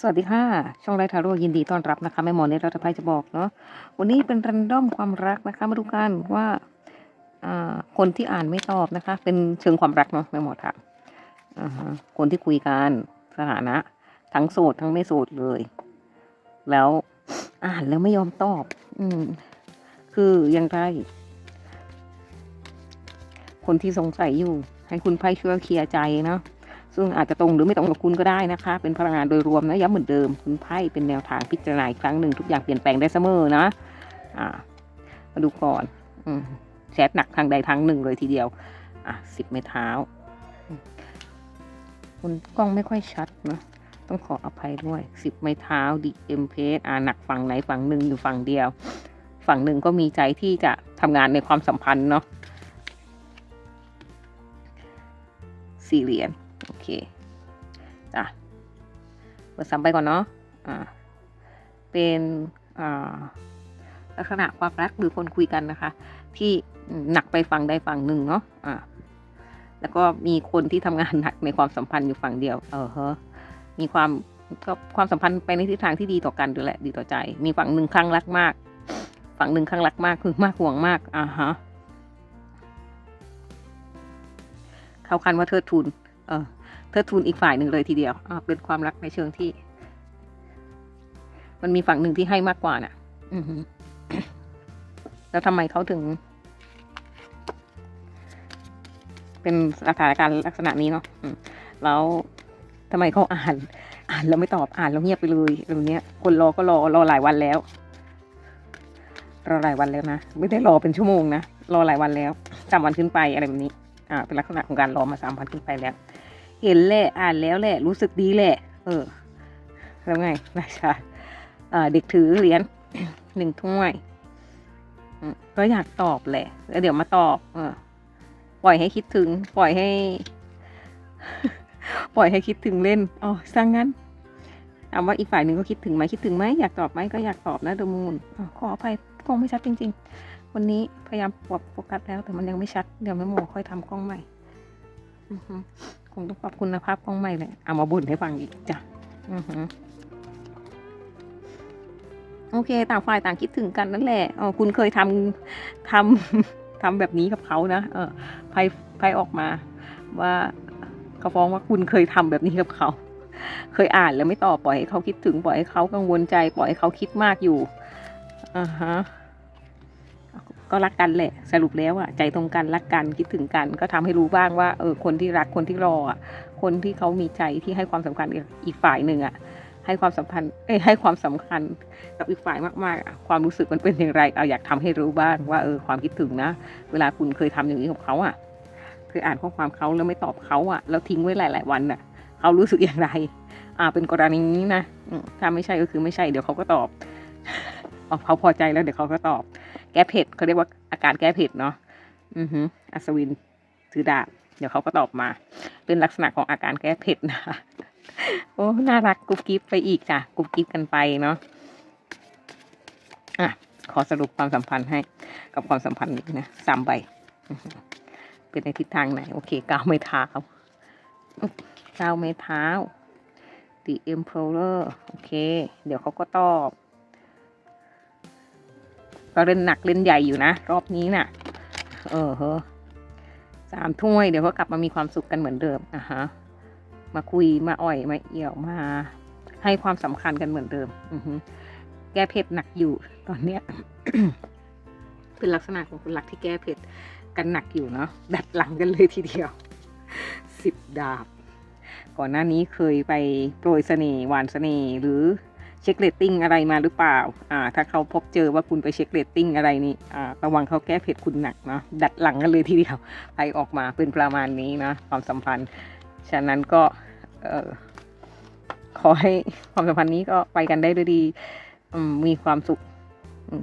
สวัสดีค่ะ ช่องไลทาโร่ยินดีต้อนรับนะคะแม่หมอเนตรัตภัยจะบอกเนาะวันนี้เป็นรันดอมความรักนะคะมาดูกันว่าคนที่อ่านไม่ตอบนะคะ เป็นเชิงความรักเนาะแม่หมอถามคนที่คุยกันสถานะ ทั้งโสดทั้งไม่โสดเลย แล้วอ่านแล้วไม่ยอมตอบ อืมคือยังไงคนที่สงสัยอยู่ ให้คุณไพ่ช่วยเคลียร์ใจเนาะ ซึ่งอาจจะตรงหรือไม่ตรงกับคุณก็ได้นะคะ เป็นพลังงานโดยรวมนะย้ำเหมือนเดิม คุณไพ่เป็นแนวทางพิจารณาอีกครั้งหนึ่งทุกอย่างเปลี่ยนแปลงได้เสมอนะอ่ามาดูก่อนอืแชทหนักทางใดทางหนึ่งเลยทีเดียว อะสิบไม้เท้าคุณกล้องไม่ค่อยชัดนะต้องขออภัยด้วยสิบไม้เท้าดีเอ็มเพสอ่าหนักฝั่งไหนฝั่งหนึ่งอยู่ฝั่งเดียว ฝั่งหนึ่งก็มีใจที่จะทำงานในความสัมพันธ์เนาะสี่เหรียญ เคจ้ะเปิดซ้ำไปก่อนเนาะอ่าเป็นอ่าลักษณะความรักหรือคนคุยกันนะคะ ที่หนักไปฝั่งใดฝั่งหนึ่งเนาะอ่าแล้วก็มีคนที่ทำงานหนักในความสัมพันธ์อยู่ฝั่งเดียว เออฮะมีความก็ความสัมพันธ์ไปในทิศทางที่ดีต่อกันด้วยแหละ ดีต่อใจ มีฝั่งหนึ่งคลั่งรักมาก ฝั่งหนึ่งคลั่งรักมากคือมากห่วงมากอ่าฮะเขาคันว่าเทิดทูนเออ เทิดทูนอีกฝ่ายหนึ่งเลยทีเดียวอ่าเป็นความรักในเชิงที่ มันมีฝั่งหนึ่งที่ให้มากกว่าน่ะอือหือแล้วทำไมเขาถึง เป็นสถานการณ์ลักษณะนี้เนาะอืมแล้วทำไมเขาอ่าน อ่านแล้วไม่ตอบอ่านแล้วเงียบไปเลยแบบเนี้ย คนรอก็รอรอหลายวันแล้วรอหลายวันแล้วนะไม่ได้รอเป็นชั่วโมงนะรอหลายวันแล้วสามวันขึ้นไปอะไรแบบนี้ อ่า เป็นลักษณะของการรอมาสามวันขึ้นไปแล้ว เห็นแหละอ่านแล้วแหละ รู้สึกดีแหละ เออแล้วไงราชาอ่าเด็กถือเหรียญหนึ่งถ้วยก็อยากตอบแหละแล้วเดี๋ยวมาตอบ เออ ปล่อยให้คิดถึง ปล่อยให้ ปล่อยให้คิดถึงเล่นอ๋อสร้างงั้นถามว่าอีกฝ่ายหนึ่งก็คิดถึงไหมคิดถึงไหมอยากตอบไหมก็อยากตอบนะเดมูนขออภัยกล้องไม่ชัดจริง ๆ วันนี้พยายามปรับโฟกัสแล้วแต่มันยังไม่ชัด เดี๋ยวแม่โมค่อยทำกล้องใหม่อือ คงต้องปรับคุณภาพกล้องใหม่เลยเอามาบ่นให้ฟังอีกจ้ะอือฮึโอเค ต่างฝ่ายต่างคิดถึงกันนั่นแหละอ๋อคุณเคยทำทำทำแบบนี้กับเขานะเออไพ่ไพ่ออกมาว่าเขาฟ้องว่าคุณเคยทำแบบนี้กับเขา เคยอ่านแล้วไม่ตอบปล่อยให้เขาคิดถึงปล่อยให้เขากังวลใจปล่อยให้เขาคิดมากอยู่อ่าฮะ ก็รักกันแหละ สรุปแล้วอะใจตรงกันรักกันคิดถึงกัน ก็ทำให้รู้บ้างว่าเออคนที่รักคนที่รออะคนที่เขามีใจที่ให้ความสำคัญกับอีกฝ่ายหนึ่งอะให้ความสัมพันธ์ให้ความสำคัญกับอีกฝ่ายมากๆ ความรู้สึกมันเป็นอย่างไร เอาอยากทำให้รู้บ้างว่าเออความคิดถึงนะ เวลาคุณเคยทำอย่างนี้กับเขาอะเคยอ่านข้อความเขาแล้วไม่ตอบเขาอะ แล้วทิ้งไว้หลาย ๆ วันอะ เขารู้สึกอย่างไร อ่า เป็นกรณีนี้นะถ้าไม่ใช่ก็คือไม่ใช่ เดี๋ยวเขาก็ตอบอ๋อเขาพอใจแล้วเดี๋ยวเขาก็ตอบ แก้เผ็ดเขาเรียกว่าอาการแก้เผ็ดเนาะอือฮึอัศวินถือดาบเดี๋ยวเขาก็ตอบมาเป็นลักษณะของอาการแก้เผ็ดนะคะโอ้น่ารักกุ๊บกิ๊บไปอีกจ้ะกุ๊บกิ๊บกันไปเนาะอะขอสรุปความสัมพันธ์ให้กับความสัมพันธ์นี้นะสามใบเป็นในทิศทางไหน โอเคก้าวไม่เท้าก้าวไม่เท้า The Emperor โอเค เดี๋ยวเขาก็ตอบ ก็เล่นหนักเล่นใหญ่อยู่นะ รอบนี้น่ะ เออเฮอสามถ้วยเดี๋ยวก็กลับมามีความสุขกันเหมือนเดิมอะฮะมาคุยมาอ่อยมาเอี่ยวมา ให้ความสำคัญกันเหมือนเดิม อือแก้เผ็ดหนักอยู่ตอนเนี้ยเป็นลักษณะของคนรักที่แก้เผ็ดกันหนักอยู่เนาะดัดหลังกันเลยทีเดียวสิบดาบ ก่อนหน้านี้เคยไปโปรยเสน่ห์หวานเสน่ห์หรือ เช็คเรตติ้งอะไรมาหรือเปล่าอ่า ถ้าเขาพบเจอว่าคุณไปเช็คเรตติ้งอะไรนี่อ่าระวังเขาแก้เผ็ดคุณหนักเนาะดัดหลังกันเลยทีเดียวไปออกมาเป็นประมาณนี้นะความสัมพันธ์ ฉะนั้นก็เออขอให้ความสัมพันธ์นี้ก็ไปกันได้ด้วยดีมีความสุข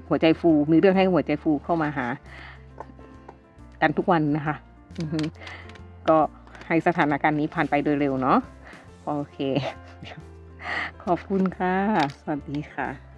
หัวใจฟูมีเรื่องให้หัวใจฟูเข้ามาหา กันทุกวันนะคะก็ให้สถานการณ์นี้ผ่านไปโดยเร็วเนาะโอเค ขอบคุณค่ะ สวัสดีค่ะ